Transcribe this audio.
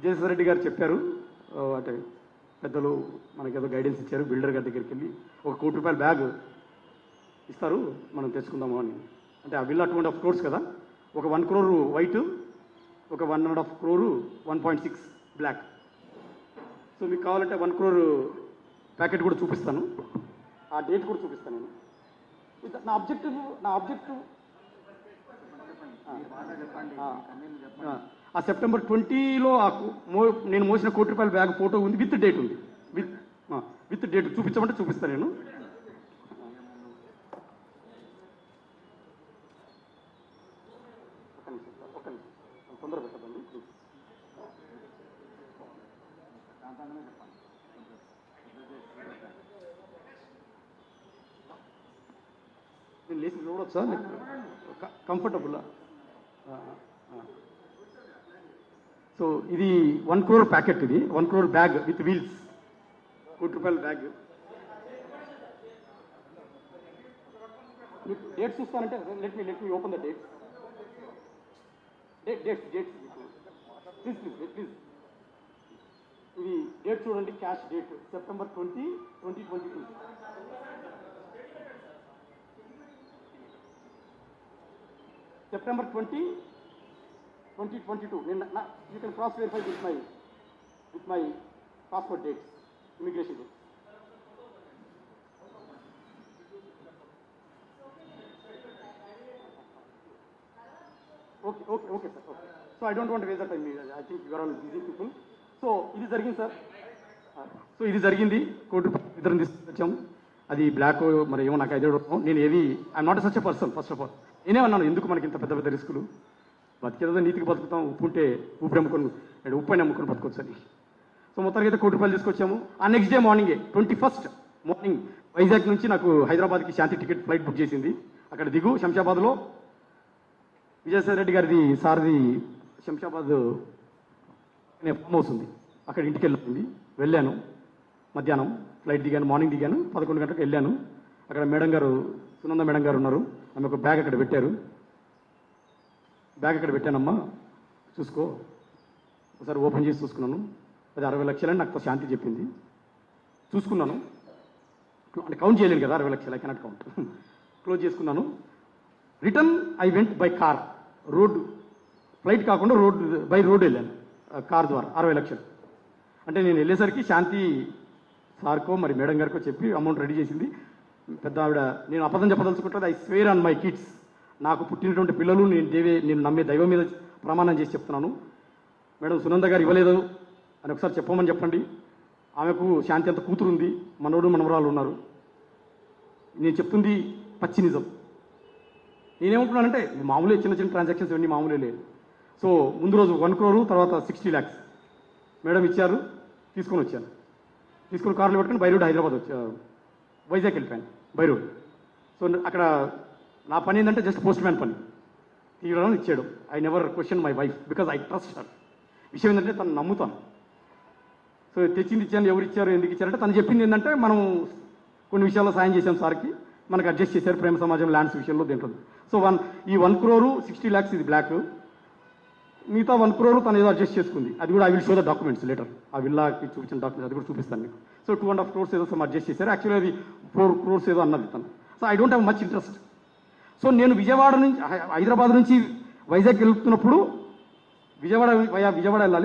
విజయసాయి రెడ్డి గారు చెప్పారు. అంటే పెద్దలు మనకేదో గైడెన్స్ ఇచ్చారు బిల్డర్ గారి దగ్గరికి వెళ్ళి ఒక కోటి రూపాయల బ్యాగ్ ఇస్తారు మనం తెచ్చుకుందాము అని. అంటే ఆ విల్లా అటువంటి ఆఫ్ క్రోర్స్ కదా? ఒక వన్ క్రోరు వైట్ ఒక one and half crore one point six black so మీకు కావాలంటే వన్ క్రోర్ ప్యాకెట్ కూడా చూపిస్తాను. ఆ డేట్ కూడా చూపిస్తాను నేను. నా ఆబ్జెక్టివ్ నా ఆబ్జెక్టివ్ ఆ సెప్టెంబర్ ట్వంటీలో ఆ మో నేను మోసిన కోటి రూపాయల బ్యాగ్ ఫోటో ఉంది విత్ డేట్ ఉంది. విత్ విత్ డేట్ చూపించమంటే చూపిస్తాను నేను. నేను లేచి చూడొచ్చా కంఫర్టబుల్లా సో ఇది వన్ క్రోర్ ప్యాకెట్ ఇది. One crore bag with wheels. కోటి రూపాయల bag. Date చూస్తానంటే let me let me open the dates date dates dates please please please ఇది డేట్ చూడండి cash date September twenty twenty twenty two September twenty twenty twenty two నేను you can cross verify with my with my passport dates immigration dates okay okay okay sir okay so I don't want waste the time I think you're all busy people so ఇది జరిగింది sir so uh, ఇది జరిగింది. Court ఇద్దరం తీసుకొచ్చాము. అది black మరి ఏమో నాకు ఐడియా నేను ఏది I'm not such a person first of all నేనే అన్నాను ఎందుకు మనకి ఇంత పెద్ద పెద్ద రిస్కులు బతికేదో నీతికి బతుకుతాం. ఉప్పు ఉంటే ఉప్పు నమ్ముకొని అంటే ఉప్పు నమ్ముకొని అమ్ముకొని బతకొచ్చు అని సో మొత్తానికి అయితే కోటి రూపాయలు తీసుకొచ్చాము. ఆ నెక్స్ట్ డే మార్నింగే ట్వంటీ ఫస్ట్ మార్నింగ్ వైజాగ్ నుంచి నాకు హైదరాబాద్కి శాంతి టికెట్ ఫ్లైట్ బుక్ చేసింది. అక్కడ దిగు శంషాబాద్లో. విజయసాయి రెడ్డి గారిది సార్ది శంషాబాద్ అనే ఫామ్ హౌస్ ఉంది. అక్కడ ఇంటికి వెళ్ళింది వెళ్ళాను. మధ్యాహ్నం ఫ్లైట్ దిగాను మార్నింగ్ దిగాను. పదకొండు గంటలకు వెళ్ళాను. అక్కడ మేడం గారు సునంద మేడం గారు ఉన్నారు. ఆమె ఒక బ్యాగ్ అక్కడ పెట్టారు. బ్యాగ్ ఇక్కడ పెట్టానమ్మా. చూసుకో. ఒకసారి ఓపెన్ చేసి చూసుకున్నాను. అది అరవై లక్షలని నాకు శాంతి చెప్పింది. చూసుకున్నాను. అంటే కౌంట్ చేయలేను కదా అరవై లక్షలు ఐ కెనాట్ కౌంట్ క్లోజ్ చేసుకున్నాను. Return I went by car road flight కాకుండా రోడ్డు బై రోడ్ వెళ్ళాను. కార్ ద్వారా అరవై లక్షలు. అంటే నేను వెళ్ళేసరికి శాంతి సార్కో మరి మేడం గారికో చెప్పి అమౌంట్ రెడీ చేసింది. పెద్ద ఆవిడ నేను అబద్ధం చెప్పదలుచుకుంటుంది I swear on my kids నాకు పుట్టినటువంటి పిల్లలు నేను దేవే నేను నమ్మే దైవం మీద ప్రమాణం చేసి చెప్తున్నాను. మేడం సునంద గారు ఇవ్వలేదు. అని ఒకసారి చెప్పమని చెప్పండి. ఆమెకు శాంతి అంత కూతురు ఉంది మనోడు మనవరాలు ఉన్నారు. నేను చెప్తుంది పచ్చి నిజం. నేనేమంటున్నానంటే మామూలే చిన్న చిన్న ట్రాన్సాక్షన్స్ ఇవన్నీ మామూలే లేదు సో ముందు రోజు వన్ క్రోరు తర్వాత సిక్స్టీ ల్యాక్స్ మేడం ఇచ్చారు తీసుకొని వచ్చాను. తీసుకుని కార్లు పెట్టుకుని బై రోడ్ హైదరాబాద్ వచ్చా వైజాగ్ వెళ్ళిపోయాను బై రోడ్ సో అక్కడ నా పని ఏంటంటే జస్ట్ పోస్ట్ మ్యాన్ పని. తీయడం ఇచ్చాడు. I never question my wife because I trust her విషయం ఏంటంటే తను నమ్ముతాను. సో తెచ్చింది ఇచ్చాను ఎవరు ఇచ్చారు ఎందుకు ఇచ్చారంటే తను చెప్పింది ఏంటంటే మనం కొన్ని విషయాల్లో సాయం చేశాం సార్కి. మనకు అడ్జస్ట్ చేశారు ప్రేమ సమాజం ల్యాండ్స్ విషయంలో దీంట్లో సో వన్ ఈ వన్ క్రోరు సిక్స్టీ ల్యాక్స్ ఇది బ్లాక్ మిగతా వన్ క్రోర్ తను ఏదో అడ్జస్ట్ చేసుకుంది. అది కూడా I will show the documents letter ఆ విల్లాకి చూపించిన డాక్యుమెంట్స్ అది కూడా చూపిస్తాను మీకు. So two and half crores ఏదో సమ్ అడ్జస్ట్ చేశారు. యాక్చువల్లీ అది ఫోర్ క్రోర్స్ ఏదో అన్నది తను. So I don't have much interest so నేను విజయవాడ నుంచి హై- హైదరాబాద్ నుంచి వైజాగ్ వెళ్తున్నప్పుడు విజయవాడ విజయవాడ వెళ్ళాలి.